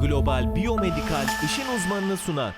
Global Biyomedikal işin uzmanını sunar.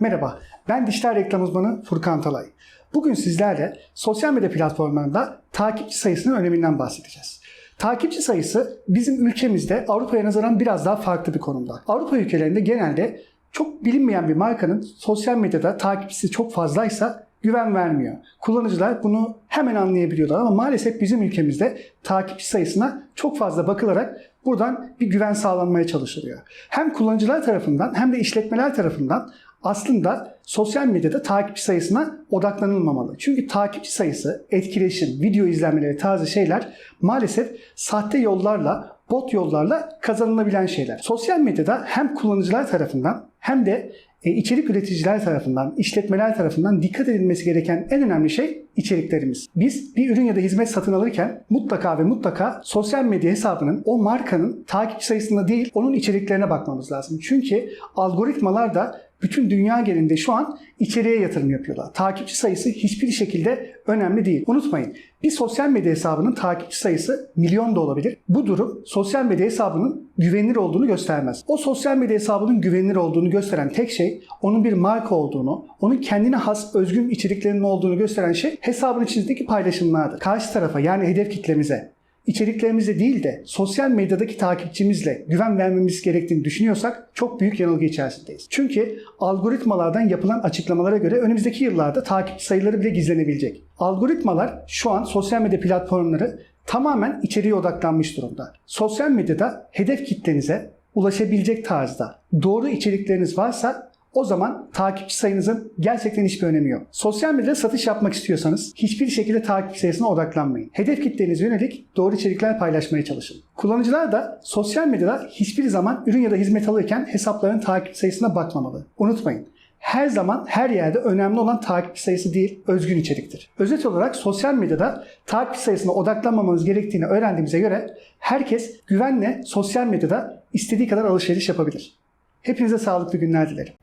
Merhaba, ben dijital reklam uzmanı Furkan Talay. Bugün sizlerle sosyal medya platformlarında takipçi sayısının öneminden bahsedeceğiz. Takipçi sayısı bizim ülkemizde Avrupa'ya nazaran biraz daha farklı bir konumda. Avrupa ülkelerinde genelde çok bilinmeyen bir markanın sosyal medyada takipçisi çok fazlaysa güven vermiyor. Kullanıcılar bunu hemen anlayabiliyorlar ama maalesef bizim ülkemizde takipçi sayısına çok fazla bakılarak buradan bir güven sağlanmaya çalışılıyor. Hem kullanıcılar tarafından hem de işletmeler tarafından aslında sosyal medyada takipçi sayısına odaklanılmamalı. Çünkü takipçi sayısı, etkileşim, video izlenmeleri tarzı şeyler maalesef sahte yollarla, bot yollarla kazanılabilen şeyler. Sosyal medyada hem kullanıcılar tarafından hem de e, içerik üreticiler tarafından, işletmeler tarafından dikkat edilmesi gereken en önemli şey içeriklerimiz. Biz bir ürün ya da hizmet satın alırken mutlaka ve mutlaka sosyal medya hesabının o markanın takipçi sayısına değil onun içeriklerine bakmamız lazım. Çünkü algoritmalar da bütün dünya genelinde şu an içeriye yatırım yapıyorlar. Takipçi sayısı hiçbir şekilde önemli değil. Unutmayın bir sosyal medya hesabının takipçi sayısı milyon da olabilir. Bu durum sosyal medya hesabının güvenilir olduğunu göstermez. O sosyal medya hesabının güvenilir olduğunu gösteren tek şey onun bir marka olduğunu, onun kendine has özgün içeriklerinin olduğunu gösteren şey hesabın içindeki paylaşımlardır. Karşı tarafa yani hedef kitlemize içeriklerimize değil de sosyal medyadaki takipçimizle güven vermemiz gerektiğini düşünüyorsak çok büyük yanılgı içerisindeyiz. Çünkü algoritmalardan yapılan açıklamalara göre önümüzdeki yıllarda takipçi sayıları bile gizlenebilecek. Algoritmalar şu an sosyal medya platformları tamamen içeriye odaklanmış durumda. Sosyal medyada hedef kitlenize ulaşabilecek tarzda doğru içerikleriniz varsa o zaman takipçi sayınızın gerçekten hiçbir önemi yok. Sosyal medyada satış yapmak istiyorsanız hiçbir şekilde takipçi sayısına odaklanmayın. Hedef kitlenize yönelik doğru içerikler paylaşmaya çalışın. Kullanıcılar da sosyal medyada hiçbir zaman ürün ya da hizmet alırken hesapların takipçi sayısına bakmamalı. Unutmayın. Her zaman her yerde önemli olan takipçi sayısı değil, özgün içeriktir. Özet olarak sosyal medyada takipçi sayısına odaklanmamamız gerektiğini öğrendiğimize göre herkes güvenle sosyal medyada istediği kadar alışveriş yapabilir. Hepinize sağlıklı günler dilerim.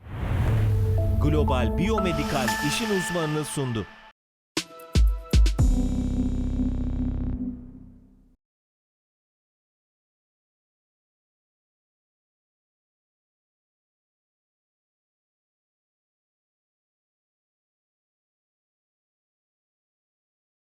Global Biyomedikal işin uzmanını sundu.